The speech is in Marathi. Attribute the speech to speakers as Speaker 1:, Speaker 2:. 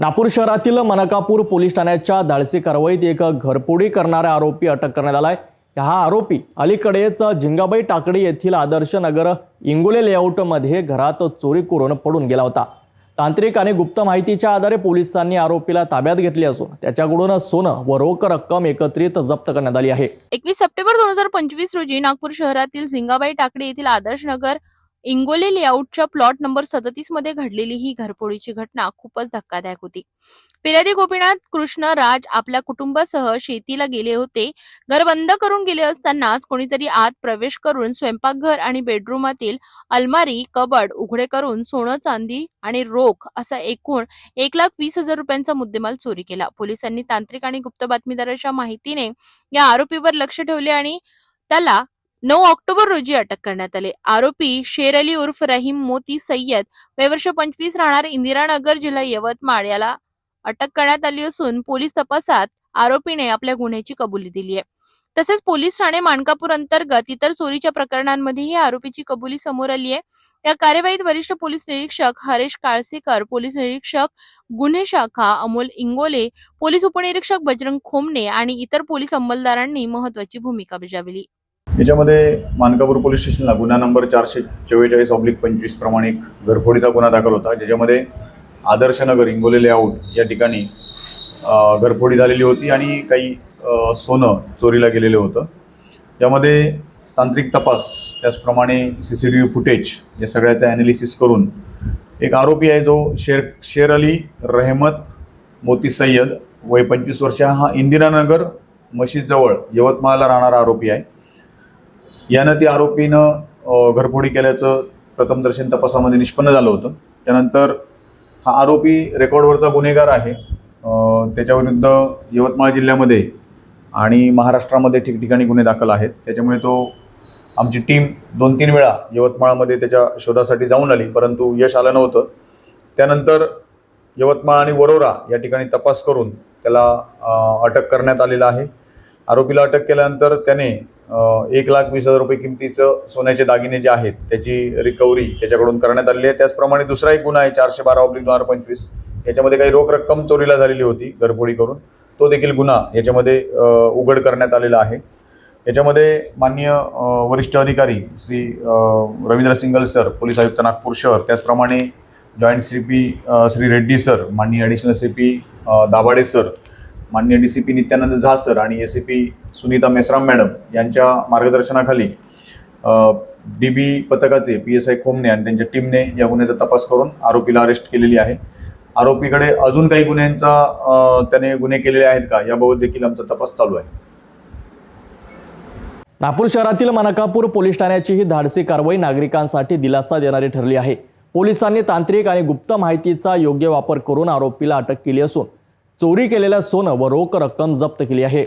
Speaker 1: नागपूर शहरातील मनकापूर पोलीस ठाण्याच्या धाडसी कारवाईत एक घरपोडी करणारा आरोपी अटक करण्यात आलाय. हा आरोपी अलीकडेच झिंगाबाई टाकडी येथील आदर्श नगर इंगोले लेआउटमध्ये घरात चोरी करून पडून गेला होता. तांत्रिक आणि गुप्त माहितीच्या आधारे पोलिसांनी आरोपीला ताब्यात घेतले असून त्याच्याकडून सोनं व रोख रक्कम एकत्रित जप्त करण्यात आली आहे.
Speaker 2: एकवीस सप्टेंबर दोन हजार पंचवीस रोजी नागपूर शहरातील झिंगाबाई टाकडी येथील आदर्श नगर इंगोले लेआउटच्या प्लॉट नंबर सदतीसमध्ये घडलेली ही घरफोडीची घटना खूपच धक्कादायक होती. फिर्यादी गोपीनाथ कृष्ण राज आपल्या कुटुंबासह शेतीला गेले होते. घर बंद करून गेले असतानाच कोणीतरी आत प्रवेश करून स्वयंपाकघर आणि बेडरूमातील अलमारी कबड उघडे करून सोनं चांदी आणि रोख असा एकूण एक लाख वीस हजार रुपयांचा मुद्देमाल चोरी केला. पोलिसांनी तांत्रिक आणि गुप्त बातमीदाराच्या माहितीने या आरोपीवर लक्ष ठेवले आणि त्याला नऊ ऑक्टोबर रोजी अटक करण्यात आले. आरोपी शेर अली उर्फ रहीम मोती सय्यद वयवर्ष पंचवीस राहणार इंदिरानगर जिल्हा यवतमाळ याला अटक करण्यात आली असून पोलीस तपासात आरोपीने आपल्या गुन्ह्याची कबुली दिली आहे. तसेच पोलीस ठाणे मानकापूर अंतर्गत इतर चोरीच्या प्रकरणांमध्येही आरोपीची कबुली समोर आली आहे. या कार्यवाहीत वरिष्ठ पोलीस निरीक्षक हरेश काळसेकर पोलीस निरीक्षक गुन्हे शाखा अमोल इंगोले पोलीस उपनिरीक्षक बजरंग खोमने आणि इतर पोलीस अंमलदारांनी महत्वाची भूमिका बजावली.
Speaker 3: याच्यामध्ये मानकापूर पोलीस स्टेशनला गुन्हा नंबर चारशे चव्वेचाळीस ऑब्लिक पंचवीस प्रमाणे एक घरफोडीचा गुन्हा दाखल होता ज्याच्यामध्ये आदर्शनगर हिंगोली लेआउट या ठिकाणी घरफोडी झालेली होती आणि काही सोनं चोरीला गेलेलं होतं. यामध्ये तांत्रिक तपास त्याचप्रमाणे C C T V footage या सगळ्याचं ॲनालिसिस करून एक आरोपी आहे जो शेर शेर अली रहमत मोती सय्यद वय पंचवीस वर्ष हा इंदिरानगर मशीदजवळ यवतमाळला राहणारा आरोपी आहे. यानं ती आरोपीनं घरफोडी केल्याचं प्रथमदर्शन तपासामध्ये निष्पन्न झालं होतं. त्यानंतर हा आरोपी रेकॉर्डवरचा गुन्हेगार आहे. त्याच्याविरुद्ध यवतमाळ जिल्ह्यामध्ये आणि महाराष्ट्रामध्ये ठिकठिकाणी गुन्हे दाखल आहेत. त्याच्यामुळे तो आमची टीम दोन तीन वेळा यवतमाळमध्ये त्याच्या शोधासाठी जाऊन आली परंतु यश आलं नव्हतं. त्यानंतर यवतमाळ आणि वरोरा या ठिकाणी तपास करून त्याला अटक करण्यात आलेला आहे. आरोपीला अटक केल्यानंतर त्याने एक लाख वीस हजार रुपये किमतीचं सोन्याचे दागिने जे आहेत त्याची रिकव्हरी त्याच्याकडून करण्यात आलेली आहे. त्याचप्रमाणे दुसरा एक गुन्हा आहे चारशे बारा ऑब्लिक दोन हजार पंचवीस. याच्यामध्ये काही रोख रक्कम चोरीला झालेली होती घरफोडी करून. तो देखील गुन्हा याच्यामध्ये उघड करण्यात आलेला आहे. याच्यामध्ये माननीय वरिष्ठ अधिकारी श्री रवींद्र सिंगल सर पोलीस आयुक्त नागपूर शहर त्याचप्रमाणे joint C P Shri Reddy sir माननीय additional C P Dabhade sir माननीय D C P Nityanand Jha sir आणि A C P Sunita Meshram madam यांच्या मार्गदर्शनाखाली डी बी पथकाचे पी एस आय खोमने आणि त्यांच्या टीमने या गुन्ह्याचा तपास करून आरोपीला अरेस्ट केलेली आहे. आरोपीकडे अजून काही गुन्ह्यांचा त्याने गुन्हे केलेले आहेत का? याबाबत देखील आमचा तपास चालू आहे.
Speaker 1: नागपूर शहरातील मनकापूर पोलीस ठाण्याची ही धाडसी कारवाई नागरिकांसाठी दिलासा देणारी ठरली आहे. पोलिसांनी तांत्रिक आणि गुप्त माहितीचा योग्य वापर करून आरोपीला अटक केली असून चोरी केलेलं सोनं व रोख रक्कम जप्त केली आहे.